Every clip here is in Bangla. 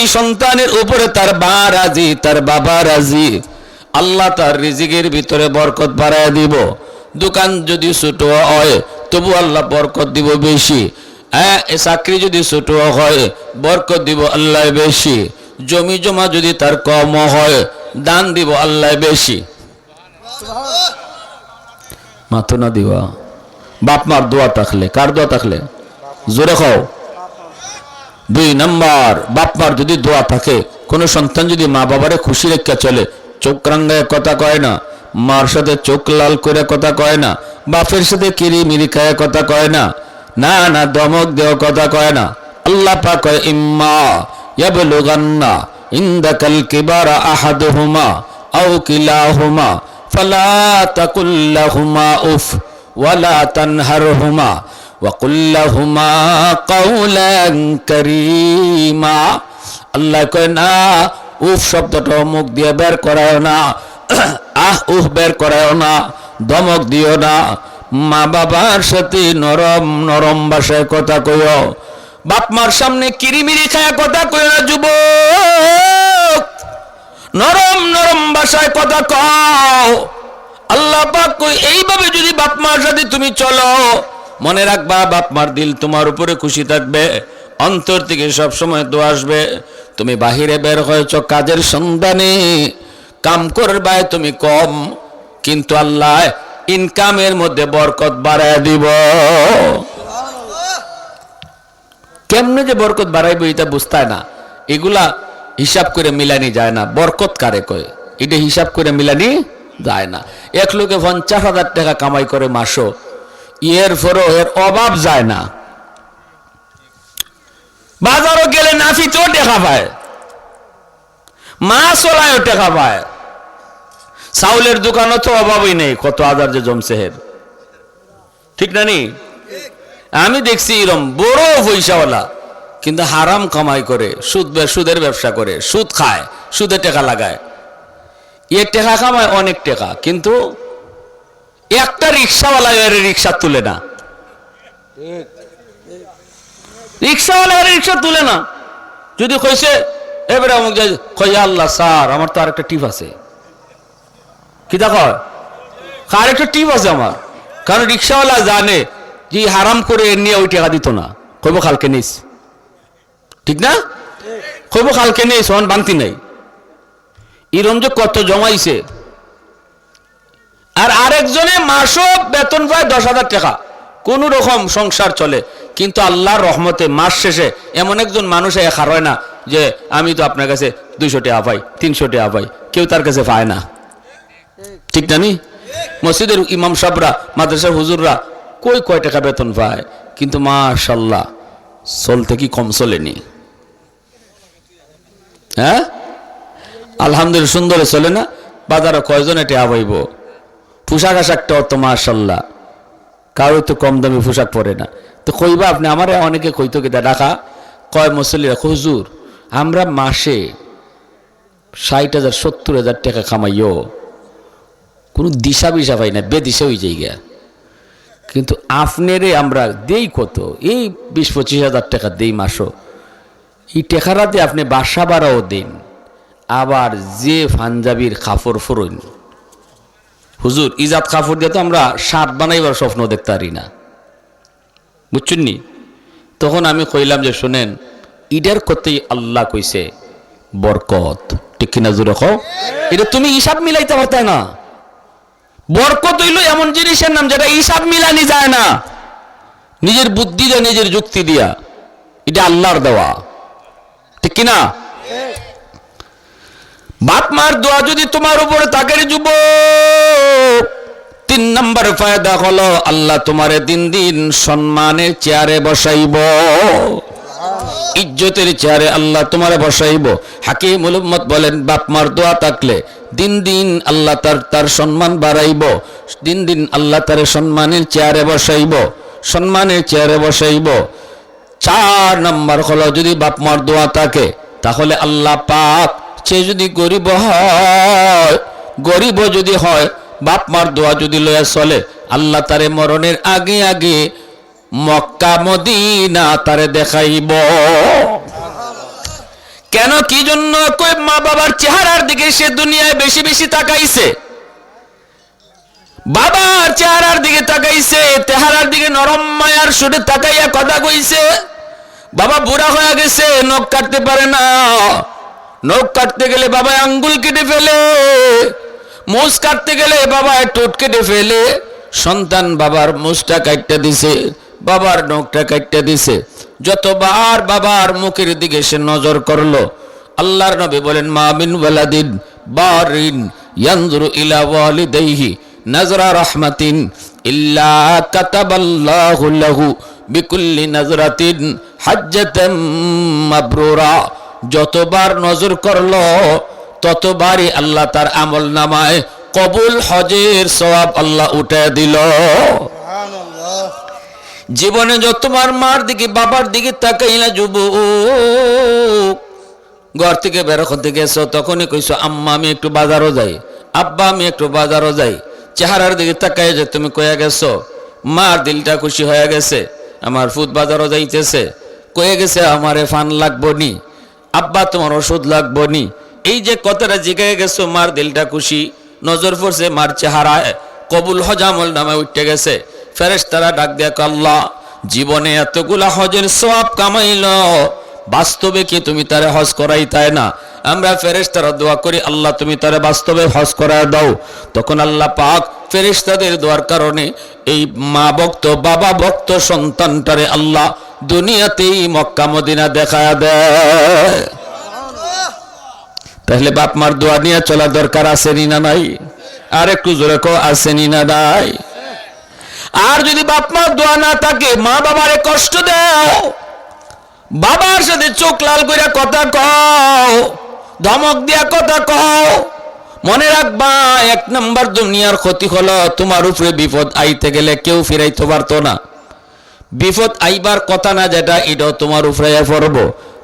ওই সন্তানের উপরে তার মা রাজি, তার বাবা রাজি, আল্লাহ তার রিজিকের ভিতরে বরকত বাড়ায় দিব। দোকান যদি ছোট হয়, তবু আল্লাহ বরকত দিব বেশি। হ্যাঁ চাকরি যদি ছোট হয়, বরকত দিব আল্লাহ বেশি। জমি জমা যদি তার কম হয়, দান দিব আল্লাহ বেশি। মাথো না দিবা। বাপ মার দোয়া থাকলে, কার দোয়া থাকলে? জোরে খাও দুই নাম্বার বাপ মার যদি দোয়া থাকে, কোনো সন্তান যদি মা বাবারে খুশি রেখা চলে, চোখ রাঙ্গায় কথা কয় না, মার সাথে চোখ লাল করে কথা কয় না, বাপের সাথে কিরি মিরি খায় কথা কয় না না না, দমক দেওয়া কথা কয় না। আল্লাহ পাক ইম্মা ইয়াবলুগান্না ইনদাকাল কিবারা আহাদুহুমা আও কিলাহুমা, ফালা তাকুল লাহুমা উফ, ওয়ালা তানহারহুমা। ওয়াকুল্লাহুমা কাউলান করিমা আল্লাহ কয়, না, উফ, শব্দটা মুখ দিয়ে বের করায় না, আহ উহ বের করায় না দমক দিও না। মা বাবার সাথে নরম নরম ভাষায় কথা কইও। বাপ মার সামনে কিরিমিরি খায়া কথা কইও যুব নরম নরম ভাষায় কথা কও। আল্লাহ পাক কই এইভাবে যদি বাপ মার সাথে তুমি চলো মনে রাখবা, বাপ মার দিল তোমার উপরে খুশি থাকবে, অন্তর থেকে সব সময় তো আসবে, তুমি বাহিরে বের হয়েছ কাজের সন্ধানে, কাম করবায় তুমি কম, কিন্তু আল্লাহ ইনকামের মধ্যে বরকত বাড়ায় দিব। কেমনে যে বরকত বাড়াইব এটা বুঝতায় না। এগুলা হিসাব করে মিলানি যায় না। বরকত কারে কয়? এটা হিসাব করে মিলানি যায় না। এক লোকে পঞ্চাশ হাজার টাকা কামাই করে মাসো এর পরও এর অভাব যায় না। বাজারও গেলে নাফিতেও টাকা পায়। মাছ ওলায়ও টাকা পায়। চাউলের দোকানও তো অভাবই নেই, কত হাজার যে জমছে হের ঠিক না নি? আমি দেখছি এরম বড় পয়সাওয়ালা, কিন্তু হারাম কামাই করে, সুদ সুদের ব্যবসা করে, সুদ খায়, সুদে টাকা লাগায়। এর টাকা কামায় অনেক টাকা, কিন্তু একটা রিক্সাওয়ালা এর রিক্সা তুলে না। রিক্সাওয়ালা এর রিক্সা তুলে না। যদি কইছে এবারে অমুক যাই কই আল্লাহ স্যার, আমার তো আরেকটা টিপ আছে। কি দেখো? আরেকটা টিপ আছে আমার। কারণ রিক্সাওয়ালা জানে যে হারাম করে নিয়ে ওই টাকা দিত না। কইব কালকে নিস। ঠিক না? কইব কালকে নিস অন বান্তি নাই। এরম যে কত জমাইছে। আর আরেকজনে মাসও বেতন পায় দশ হাজার টাকা। কোন রকম সংসার চলে। কিন্তু আল্লাহর রহমতে মাস শেষে এমন একজন মানুষ এক হারয় না যে, আমি তো আপনার কাছে দুইশো টাকা পাই, তিনশো টাকা পাই। কেউ তার কাছে পায় না। ঠিক না নি? মসজিদের ইমাম সাহরা মাদ্রাসার হুজুররা কই কয় টাকা বেতন পায়? কিন্তু মাশাল্লাহ চলতে কি কম চলেনি? হ্যাঁ? আলহামদুলিল্লাহ সুন্দরে চলে না? বাজারে কয়জন এটা আবাইব পোশাক আশাকটাও তো মাশাল্লাহ কারও তো কম দামি পোশাক পরে না। তো কইবা আপনি, আমার অনেকে কইতো কি ডাকা কয় মুসল্লিরা, হুজুর, আমরা মাসে ষাট হাজার, সত্তর হাজার টাকা কামাইও কোনো দিশা বিশা পাই না, বেদিশা হয়ে যাই গিয়া। কিন্তু আপনারে আমরা দেই কত? এই বিশ পঁচিশ হাজার টাকা দেই মাসও। এই টেকারাতে আপনি বাসা বাড়াও দিন। আবার যে পাঞ্জাবির কাপড় ফরইন হুজুর, ইজাত কাপড় দিয়ে তো আমরা সাত বানাইবার স্বপ্ন দেখতে পারি না। বুঝছেন নি? তখন আমি কইলাম যে, শোনেন, ইডের করতেই আল্লাহ কইছে, বরকত। ঠিক কিনা কও? এটা তুমি হিসাব মিলাইতে পারতে না। বরকত হইল এমন জিনিসের নাম যেটা হিসাব মিলানি যায় না। নিজের বুদ্ধি দিয়ে, নিজের যুক্তি দিয়া, এটা আল্লাহর দেওয়া। ঠিক কিনা? বাপ মার দোয়া যদি তোমার উপরে তাকে যুব তিন নম্বর ফায়দা হলো আল্লাহ তোমারে দিন দিন সম্মানের চেয়ারে বসাইব। ইজ্জতের চেয়ারে আল্লাহ তোমারে বসাইব। হাকিম উলুম্মত বলেন, বাপ মার দোয়া থাকলে দিন দিন আল্লাহ তার তার সম্মান বাড়াইব। দিন দিন আল্লাহ তার সম্মানের চেয়ারে বসাইব সম্মানের চেয়ারে বসাইব। চার নম্বর হলো যদি বাপ মার দোয়া থাকে, তাহলে আল্লাহ পাক সে যদি গরিব হয়, গরিব যদি হয়, বাপ মার দোয়া যদি লয়া চলে, আল্লাহ তারে মরণের আগে আগে মক্কা, মদিনা তারে দেখাইব। কেন কি জন্য? মা বাবার চেহারার দিকে সে দুনিয়ায় বেশি বেশি তাকাইছে। বাবার চেহারার দিকে তাকাইছে চেহারার দিকে নরম মায়ার সুরে তাকাইয়া কথা কইছে। বাবা বুড়া হয়ে গেছে, নখ কাটতে পারে না। নখ কাটতে গেলে বাবা আঙ্গুল কেটে ফেলে মুস কাটতে গেলে বাবা টোট কেটে ফেলে। সন্তান বাবার মুসটা কাটতে দিছে, বাবার নখটা কাটতে দিছে। যতবার বাবার মুখের দিকে সে নজর করল, আল্লাহর নবী বলেন মামিন ওয়ালাদিন বারিন ইয়ানজুরু ইলা ওয়ালিদাইহি নাজরা রাহমাতিন ইল্লা কাতাবাল্লাহু লাহু বিকুল্লি নাজরাতিন হাজ্জাতাম মাবরুরা। যতবার নজর করল ততবারই আল্লাহ তার আমল নামায় কবুল হজের সওয়াব আল্লাহ উঠে দিল। জীবনে যতবার মার দিকে বাবার দিকে তাকাইলা যুবক। ঘর থেকে বের করতে গেছো তখনই কইছো আম্মা আমি একটু বাজারও যাই। আব্বা আমি একটু বাজারও যাই। চেহারার দিকে তাকাই যে তুমি কয়ে গেছো মার দিলটা খুশি হয়ে গেছে আমার ফুট বাজারও যাইতেছে। কয়ে গেছে আমারে ফান লাগবো নি। আব্বা, তোমার ওষুধ লাগবো নি এই যে কথাটা জিগে গেছো, মার দিলটা খুশি। নজর পড়ছে মার চেহারায়। কবুল হজামল নামে উঠতে গেছে। ফেরেস তারা ডাক দেখ আল্লাহ, জীবনে এতগুলা হজের সব কামাইল। বাস্তবে কি তুমি তারে হজ করাই তাই না? আমরা ফেরেশতারা দোয়া করি, আল্লাহ, তুমি তারে বাস্তবে হজ করায় দাও। তখন আল্লাহ পাক ফেরেশতাদের দোয়ার কারণে এই মা ভক্ত, বাবা ভক্ত সন্তানটারে আল্লাহ দুনিয়াতেই মক্কা মদিনা দেখা দেয় তাহলে বাপ মার দোয়া নিয়ে চলা দরকার আসেনি না নাই? আর একটু জোরে কো আসেনি না নাই? আর যদি বাপ মার দোয়া না থাকে, মা বাবারে কষ্ট দাও। বাবার সাথে চোখ লাল করে কথা কও, ধমক দিয়া কথা কও। মনে রাখবা, এক নাম্বার দুনিয়ার ক্ষতি হলো তোমার উপরে বিপদ আইতে গেলে কেউ ফিরাইতে পারতো না। বিপদ আইবার কথা না যেটা, এটাও তোমার উপরে পড়ব।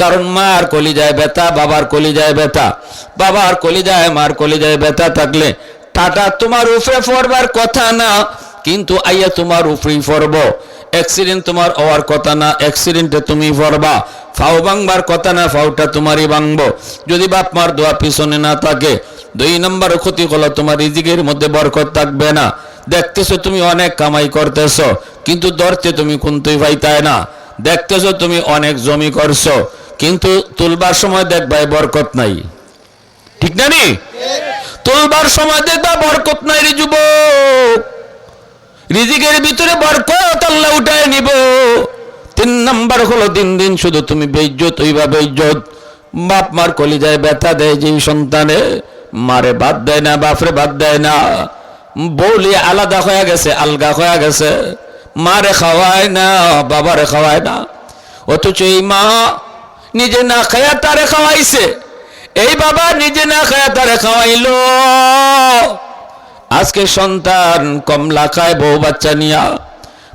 কারণ মার কলি যায় ব্যথা, বাবার কলি যায় ব্যথা। বাবার কলি যায় মার কলি যায় ব্যথা থাকলে টাটা তোমার উপরে পড়বার কথা না, কিন্তু আইয়া তোমার উপরেই পড়ব। অ্যাক্সিডেন্ট তোমার হওয়ার কথা না অ্যাক্সিডেন্টে তুমি পড়বা। ফাও ভাঙবার কথা না ফাউটা তোমারই ভাঙবো। যদি বাপ মার দোয়া পিছনে না থাকে, দুই নম্বর ক্ষতি হলো তোমার রিজিকের মধ্যে বরকত থাকবে না। দেখতেছো তুমি অনেক কামাই করতেছো, কিন্তু ধরতে তুমি কুন্তই পাইতায় না। দেখতেছো তুমি অনেক জমি করছ, কিন্তু তুলবার সময় দেখবাই বরকত নাই। ঠিক না নি? তুলবার সময় দেখবা বরকত নাই রে যুবক। রিজিকের ভিতরে বরকত আল্লাহ উঠায় নিব। তিন নাম্বার হলো দিন দিন শুধু তুমি বেইজ্জত হইবা বেইজ্জত। বাপ মার কলিজায় ব্যথা দেয় যেই সন্তানে, মারে বাদ দেয় না, বাপরে বাদ দেয় না। বৌলি আলাদা হয়ে গেছে, আলগা হয়ে গেছে। মারে খাওয়ায় না, বাবারে খাওয়ায় না। অথচ এই মা নিজে না খায়া তারে খাওয়াইছে। এই বাবা নিজে না খায়া তারে খাওয়াইলো। আজকে সন্তান কমলা খায় বউ বাচ্চা নিয়া।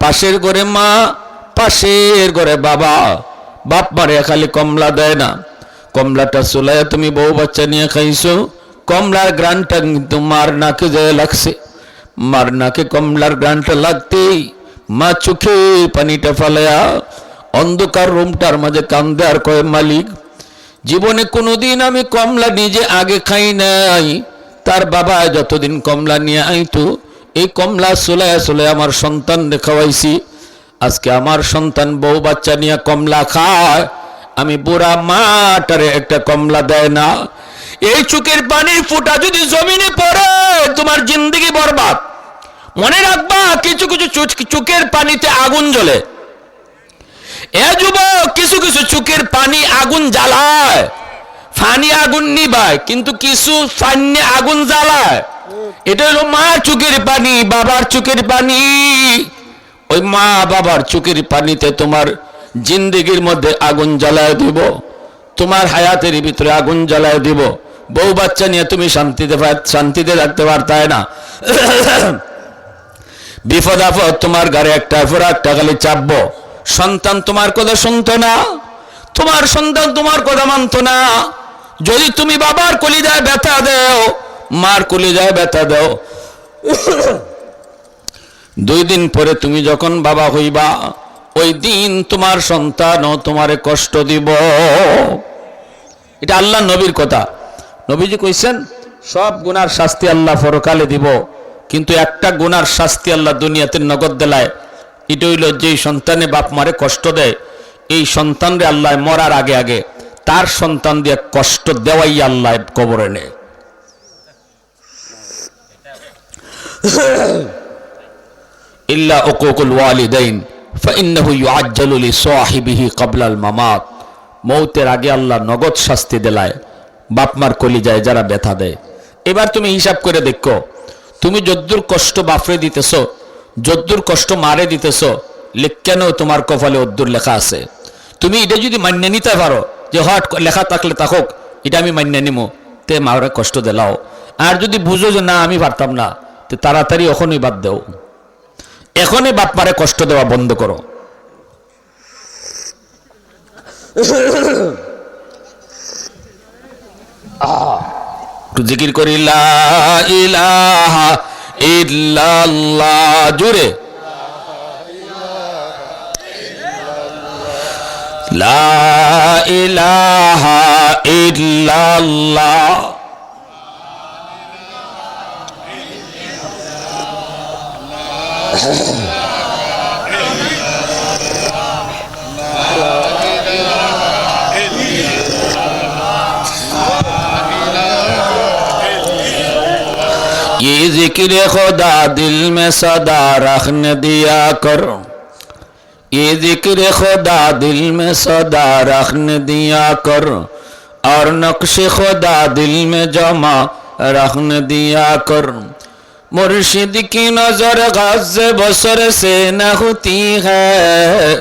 পাশের ঘরে মা, পাশের ঘরে বাবা। বাপ মারে খালি কমলা দেয় না। কমলাটা চুলায় তুমি বউ বাচ্চা নিয়ে খাইছো। কমলার গ্রানটা কিন্তু মার নাকে যায় লাগছে মার নাকে কমলার গ্রানটা লাগতেই মা চোখে পানিটা ফালায়া অন্ধকার রুমটার মাঝে কান্দে আর কয় মালিক জীবনে কোনোদিন আমি কমলা নিজে আগে খাই নাই তার বাবা যতদিন কমলা নিয়ে আইতো এই কমলা সোলায় সোলায় আমার সন্তান খাওয়াইছি আজকে আমার সন্তান বউ বাচ্চা নিয়ে কমলা খায় আমি বুড়া মাটারে একটা কমলা দেয় না এই চোখের পানির ফুটা যদি জমিনে পড়ে, তোমার জিন্দগি বরবাদ। মনে রাখবা, কিছু কিছু চোখ- চোখের পানিতে আগুন জ্বলে। এ যুবক, কিছু কিছু চোখের পানি আগুন জ্বালায়। ফানি আগুন নিবায়, কিন্তু কিছু ফান্নে আগুন জ্বালায়। এটা হলো মা চোখের পানি, বাবার চোখের পানি। ওই মা বাবার চোখের পানিতে তোমার জিন্দগির মধ্যে আগুন জ্বালায় দিব। তোমার হায়াতের ভিতরে আগুন জ্বালায় দিব। বউ বাচ্চা নিয়ে তুমি শান্তিতে শান্তিতে থাকতে পারতায় না। বিপদ আপদ তোমার ঘরে একটা পর একটা খালি চাপবো। সন্তান তোমার কথা শুনতো না। তোমার সন্তান তোমার কথা মানতো না। যদি তুমি বাবার কলিজায় ব্যথা দেও, মার কলিজায় ব্যথা দেও। দুই দিন পরে তুমি যখন বাবা হইবা, ওই দিন তোমার সন্তানও তোমারে কষ্ট দিব। এটা আল্লাহ নবীর কথা। নবীজি কইছেন, সব গুনার শাস্তি আল্লাহ পরকালে দিব, কিন্তু একটা গুনার শাস্তি আল্লাহ দুনিয়াতে নগদ দেলায়। এটা হইল যেই সন্তানে বাপ মারে কষ্ট দেয়, এই সন্তানরে আল্লাহ মরার আগে আগে তার সন্তান দিয়ে কষ্ট দেওয়াই আল্লাহ কবরে নেয়। ইল্লা উকুকুল ওয়ালিদাইন ফাইন্নাহু ইউআজ্জালু লিসাহিবিহি ক্বাবলাল মামাত। মৌতের আগে আল্লাহ নগদ শাস্তি দেলায়। বাপ মার কলিজায় যারা ব্যথা দেয়। এবার তুমি হিসাব করে দেখো, তুমি যদ্দুর কষ্ট বাপরে দিতেছ, যদ্দুর কষ্ট মারে দিতেছ লিখকেনও তোমার কপালে অদ্দুর লেখা আছে? তুমি এটা যদি মান্য নিতে পারো, যে হট লেখা থাকলে থাকুক এটা আমি মান্য নিমো। তে মারে কষ্ট দিলাও। আর যদি বুঝো যে না, আমি পারতাম না, তে তাড়াতাড়ি ওখানেই বাদ দেও। এখনই বাপ মারে কষ্ট দেওয়া বন্ধ করো। জিকির করি ইলাহা ইল্লাল্লাহ জুড়ে। লা ইলাহা ইল্লাল্লাহ। یہ ذکر خدا دل میں صدا رکھنے دیا کرو یہ ذکر خدا دل میں صدا رکھنے دیا کرو اور نقش خدا دل میں جمع رکھنے دیا کرو مرشد کی نظر غز بسر سے نہ ہوتی ہے۔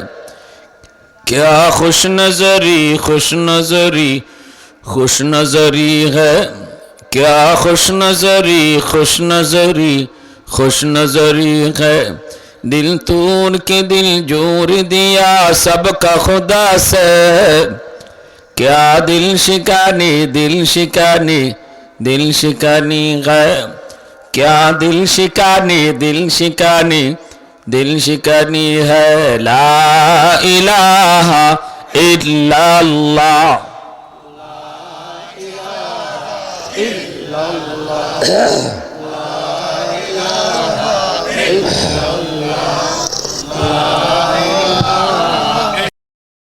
کیا خوش نظری خوش نظری خوش نظری ہے۔ क्या खुश नजरी खुश नजरी खुश नजरी है। दिल तूर के दिल ज़ोर दिया, सबका खुदा से। क्या दिल शिकानी दिल शिकानी दिल शिकानी है। क्या दिल शिकानी दिल शिकानी दिल शिकानी है। ला इलाहा इल्लल्लाह। Ah!